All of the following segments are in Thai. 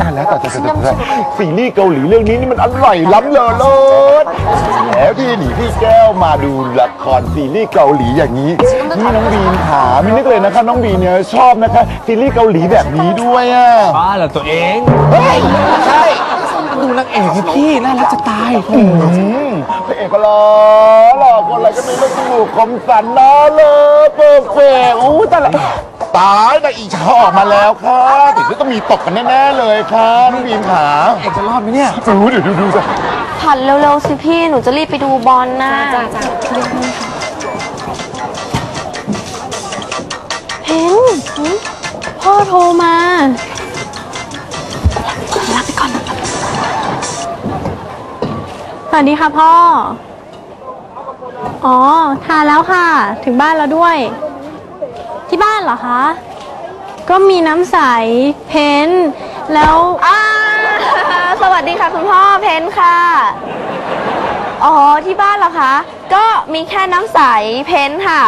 ตายแล้วตายตายตายตายซีรีส์เกาหลีเรื่องนี้นี่มันอร่อยล้ำเลอเลิศแล้วที่หนีพี่แก้วมาดูละครซีรีส์เกาหลีอย่างนี้นี่น้องบีนขาไม่นึกเลยนะคะน้องบีนเนี่ยชอบนะคะซีรีส์เกาหลีแบบนี้ด้วยอะบ้าเหรอตัวเองเฮ้ยใช่ดูนางเอกสิพี่น่ารักจะตายอืมพระเอกก็หล่อหล่อคนอะไรก็ไม่รู้จมูกคมสันนะเลยเปิดเฟกอู้แต่ละ ตายแต่อีช่อออกมาแล้วค่ะถึงจะต้องมีตกกันแน่ๆเลยค่ะน้องบีมขาเอกจะรอดไหมเนี่ยรู้เดี๋ยวดูดูสิผัดเร็วๆสิพี่หนูจะรีบไปดูบอลนะจ้าจ้าเพนพ่อโทรมารับไปก่อนสวัสดีค่ะพ่อ อ๋อทานแล้วค่ะ ถึงบ้านแล้วด้วย ที่บ้านเหรอคะ ก็มีน้ำใส เพ้นท์แล้วอ่าสวัสดีค่ะคุณพ่อเพนค่ะ อ๋อที่บ้านเหรอคะ ก็มีแค่น้ำใสเพนค่ะ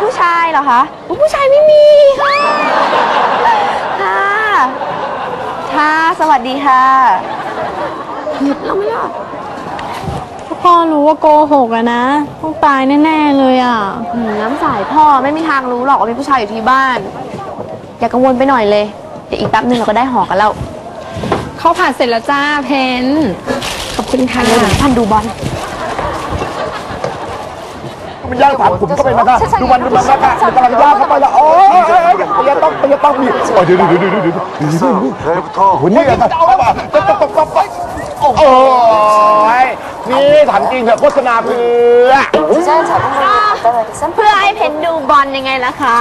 ผู้ชายเหรอคะอุ๊ยผู้ชายไม่มีค่ะ ค่ะ ค่ะ สวัสดีค่ะเราไม่รอด พ่อรู้ว่าโกหกอะนะต้องตายแน่ๆเลยอะอืมน้ำใสพ่อไม่มีทางรู้หรอกว่ามีผู้ชายอยู่ที่บ้าน อย่ากังวลไปหน่อยเลย เดี๋ยวอีกแป๊บนึงเราก็ได้หอกันแล้วเขาผัดเสร็จแล้วจ้าเพนท์ขอบคุณค่ะเดี๋ยวพันดูบอลมันย่างถามผมเข้าไปนะคะดูมันดูมันนะคะมันกำลังย่างเข้าไปแล้วโอ้ยเปียต้องเปียต้องมีโอ้ยเดี๋ยวเดี๋ยวเดี๋ยวเดี๋ยวเดี๋ยวโอ้โหนี่ไงครับตบตบตบตบโอ้ยนี่ถามจริงเถอะโฆษณาเพื่อเพื่อให้เพนดูบอลยังไงล่ะคะ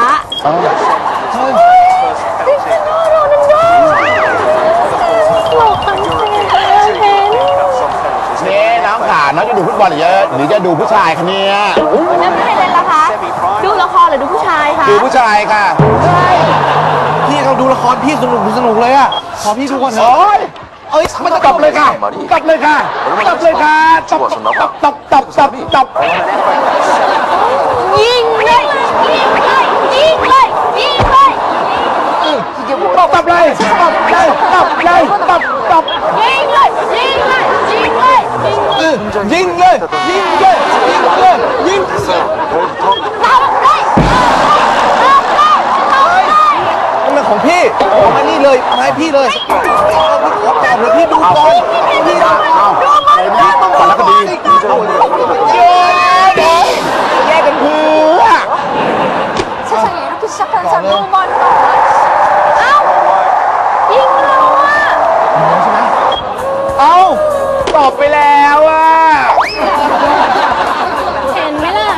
นี่น้องขาน้องจะดูฟุตบอลหรือจะหรือจะดูผู้ชายคะเนี่ยแล้วไม่เป็นไรล่ะคะ ดูละครหรือดูผู้ชายคะดูผู้ชายค่ะพี่เราดูละครพี่สนุกสนุกเลยอะขอพี่ดูก่อนเถอะโอ้ย เอ้ยมันตบเลยค่ะตบเลยค่ะตบเลยค่ะตบตบตบตบตบตบยิงเลยยิงเลยยิงเลยยิงเลยตบตบเลยตบเลยตบเลยตบตบยิงเลยยิงเลยยิงเลยยิงยิงเลยยิงเลยยิงเลยยิงตบเลยตบเลยตบเลย นั่นมัน ของพี่เอามานี่เลยมาให้พี่เลยเอาพี่ขอตอบเลยพี่ดูก่อนพี่ดู เอาเอาต้องสารคดีเย้เย้แยกกันเพื่อ 세상에 이렇게 시작한 사람 너무 많다. 아! 잉글로와! เอาตอบไปแล้วอ่ะ เห็นไหมล่ะ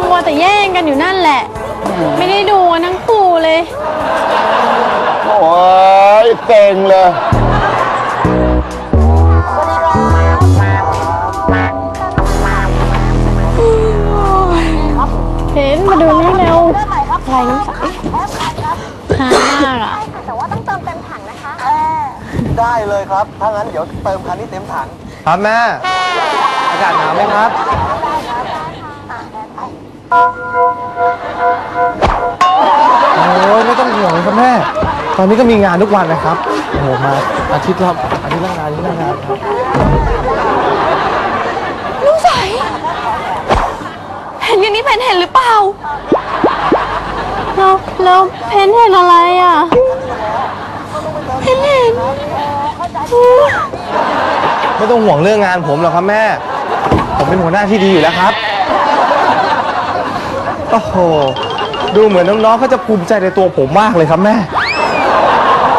มัวแต่แย่งกันอยู่นั่นแหละ ไม่ได้ดูทั้งคู่เลย โอ้ย เซ็งเลย เห็นมาดูนี่เร็วลายน้ำใสหามากอะได้เลยครับ ถ้างั้นเดี๋ยวเติมคันนี้เต็มถัง ครับแม่ อากาศหนาวไหมครับ โอ้ยไม่ต้องห่วงเลยครับแม่ ตอนนี้ก็มีงานทุกวันนะครับโอ้โหมาอาทิตย์ละอาทิตย์ละงานอาทิตย์ละงานครับลูกใสเห็นอย่างนี้เพนเห็นหรือเปล่าแล้วแล้วเพนเห็นอะไรอะเพนเห็นไม่ต้องห่วงเรื่องงานผมหรอกครับแม่ ผมเป็นหัวหน้าที่ดีอยู่แล้วครับ โอ้โห ดูเหมือนน้องๆเขาจะภูมิใจในตัวผมมากเลยครับแม่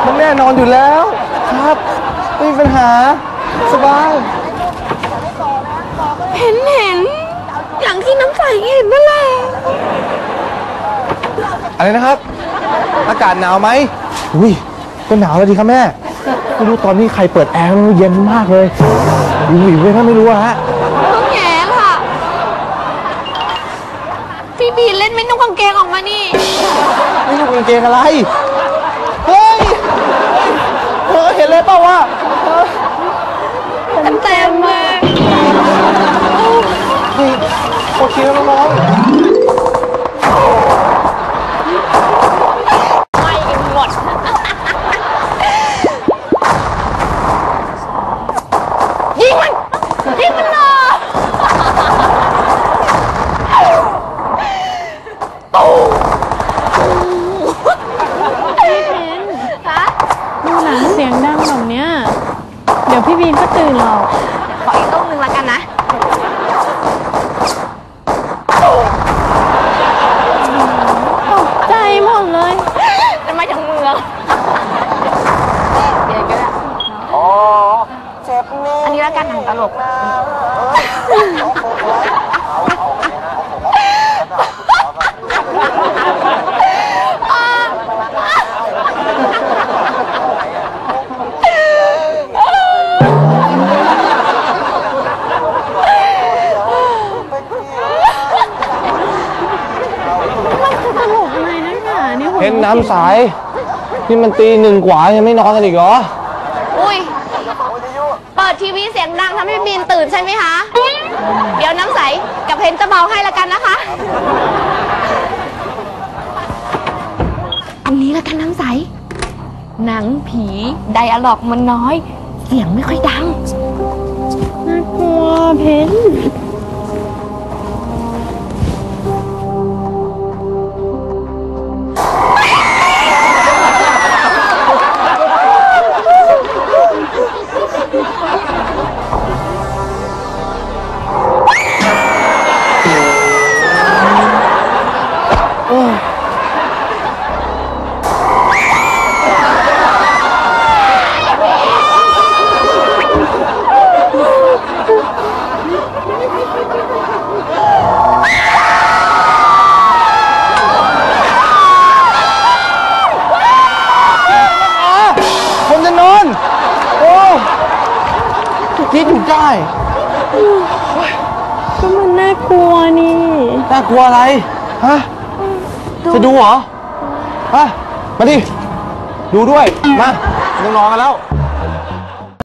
มันแน่นอนอยู่แล้วครับไม่มีปัญหาสบายเห็นเห็นอย่างที่น้ำใสเห็นนั่นแหละอะไรนะครับ อากาศหนาวไหมอุ้ยก็หนาวแล้วดีครับแม่ไม่รู้ตอนนี้ใครเปิดแอร์ไม่รู้เย็นมากเลยวิววิวเลยถ้าไม่รู้อะฮะต้องแง่ค่ะ พี่บีเล่นไม่นุ่งกางเกงออกมานี่ไม่รู้กางเกงอะไรเฮ้ย เห็นเลยเปล่าว่า บีนก็ตื่นหรอก ขออีกตู้หนึ่งละกันนะตกใจหมดเลย จะมาจากเมืองเดี๋ยวก็ได้ อ๋อ เจ็บนี่อันนี้ละกันหนังตลกต เนี่ยเพนน้ำใสนี่มันตีหนึ่งกว่ายังไม่นอนกันอีกเหรอ อุ้ย เปิดทีวีเสียงดังทำให้บีนตื่นใช่ไหมคะ เดี๋ยวน้ำใสกับเพนจะเบาให้ละกันนะคะ อันนี้ละกันน้ำใส หนังผีไดอะล็อกมันน้อย เสียงไม่ค่อยดัง น่ากลัวเพนคน ได้ ก็มันน่ากลัวนี่ น่ากลัวอะไร ฮะ จะดูเหรอ ฮะ มาดิ ดูด้วย มาต้องนอนกันแล้ว